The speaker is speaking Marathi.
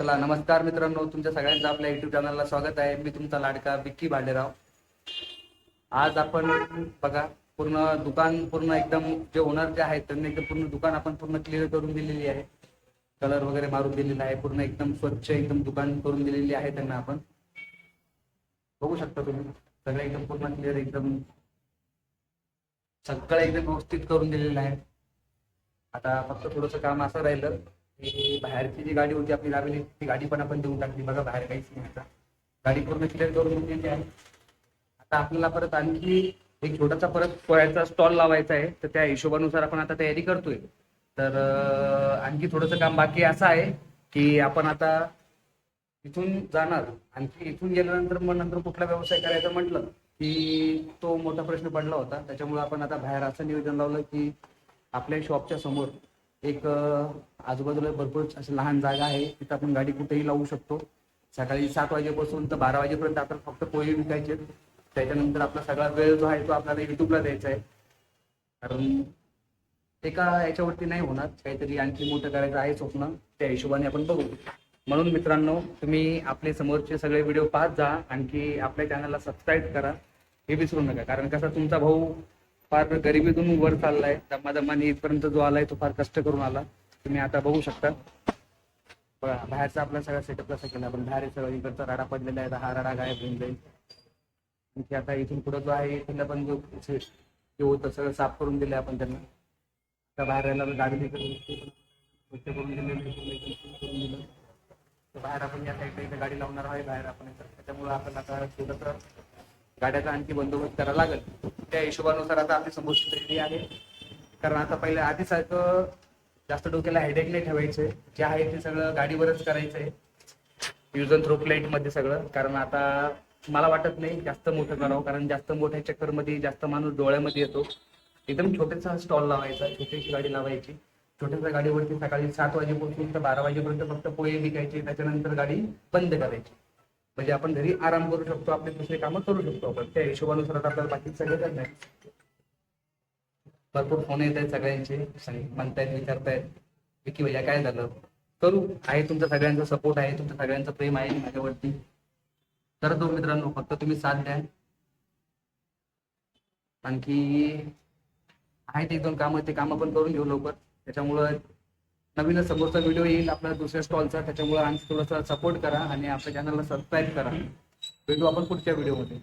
चला नमस्कार मित्रांनो तुमच्या सगळ्यांचं आपल्या युट्यूब चॅनलला स्वागत आहे. मी तुमचा लाडका विक्की भांडेराव आज आपण बघा पूर्ण दुकान पूर्ण एकदम जे ओनर जे आहेत त्यांनी एकदम पूर्ण दुकान आपण पूर्ण क्लिअर करून दिलेली आहे. कलर वगैरे मारून दिलेला आहे पूर्ण एकदम स्वच्छ एकदम दुकान करून दिलेली आहे त्यांना आपण. बघू शकता तुम्ही सगळं एकदम पूर्ण क्लिअर एकदम सगळं एकदम व्यवस्थित करून दिलेलं आहे. आता फक्त थोडंसं काम असं राहिलं बाहेरची जी गाडी होती आपली लागली ती गाडी पण आपण देऊन टाकली. बघा बाहेर काहीच नाही आता. गाडी पूर्ण क्लिअर करून दिलेली आहे. आता आपल्याला परत आणखी एक छोटासा परत पोळ्याचा स्टॉल लावायचा आहे. तर त्या हिशोबानुसार आपण आता तयारी करतोय. तर आणखी थोडंसं काम बाकी असं आहे की आपण आता इथून जाणार. आणखी इथून गेल्यानंतर मग नंतर कुठला व्यवसाय करायचा म्हटलं की तो मोठा प्रश्न पडला होता. त्याच्यामुळे आपण आता बाहेर असं नियोजन लावलं की आपल्या शॉपच्या समोर एक आजूबाजूला भरपूर अशी लहान जागा आहे. तिथं आपण गाडी कुठेही लावू शकतो. सकाळी सात वाजेपासून तर बारा वाजेपर्यंत आपण फक्त पोहे विकायचे. त्याच्यानंतर आपला सगळा वेळ जो आहे तो आपल्याला युट्यूबला द्यायचा आहे. कारण एका याच्यावरती नाही होणार. काहीतरी आणखी मोठं करायचं आहे स्वप्न. त्या हिशोबाने आपण बघू. म्हणून मित्रांनो तुम्ही आपले समोरचे सगळे व्हिडिओ पाहत जा. आणखी आपल्या चॅनलला सबस्क्राईब करा. हे विसरू नका. कारण कसा तुमचा भाऊ फार गरिबीतून वर चाललाय. दमादमाने इथपर्यंत जो आलाय तो फार कष्ट करून आला. तुम्ही आता बघू शकता. बघा बाहेरचा आपला सगळा सेटअप कसा केला. पण बाहेर सगळं इकडचा राडा पडलेला आहे. तर हा राडा गायब होऊन जाईल. आणखी आता इथून पुढे जो आहे इथून पण जो जे होतं सगळं साफ करून दिलं आपण त्यांना. आता बाहेर राहिला तर गाडी स्वच्छ करून दिलेलं करून दिलं बाहेर आपण या साईडला इथे गाडी लावणार आहे. बाहेर आपण इथं. त्याच्यामुळे आपण आता थोडंसं गाड्याचा आणखी बंदोबस्त करावा लागेल. त्या हिशोबानुसार आता आपली समोरची तयारी आहे. कारण आता पहिले आधी सारखं जास्त डोक्याला हेडेक नाही ठेवायचे. जे आहे ते सगळं गाडीवरच करायचंय युज अँड थ्रो मध्ये सगळं. कारण आता मला वाटत नाही जास्त मोठं करावं. कारण जास्त मोठ्या चक्करमध्ये जास्त माणूस डोळ्यामध्ये येतो. एकदम छोटेसा स्टॉल लावायचा. छोटीशी गाडी लावायची. छोट्याशा गाडीवरती सकाळी सात वाजेपासून तर बारा वाजेपर्यंत फक्त पोहे विकायचे. त्याच्यानंतर गाडी बंद करायची. म्हणजे आपण घरी आराम करू शकतो आपले दुसरे कामं करू शकतो आपण त्या हिशोबानुसार आपल्याला बाकी सगळे करणार भरपूर फोन येत आहेत सगळ्यांचे सगळे म्हणतायत विचारतायत. विकी भैया काय झालं? करू आहे तुमचा सगळ्यांचा सपोर्ट आहे तुमचं सगळ्यांचं प्रेम आहे माझ्यावरती. तर तो मित्रांनो फक्त तुम्ही साथ द्या. आणखी आहेत एक दोन कामं ते कामं पण करून घेऊ लवकर. त्याच्यामुळं नवीनच समोरचा व्हिडिओ येईल आपला दुसऱ्या स्टॉलचा त्याच्यामुळे आणखी थोडासा सपोर्ट करा आणि आपल्या चॅनलला सबस्क्राईब करा. भेटू आपण पुढच्या व्हिडिओमध्ये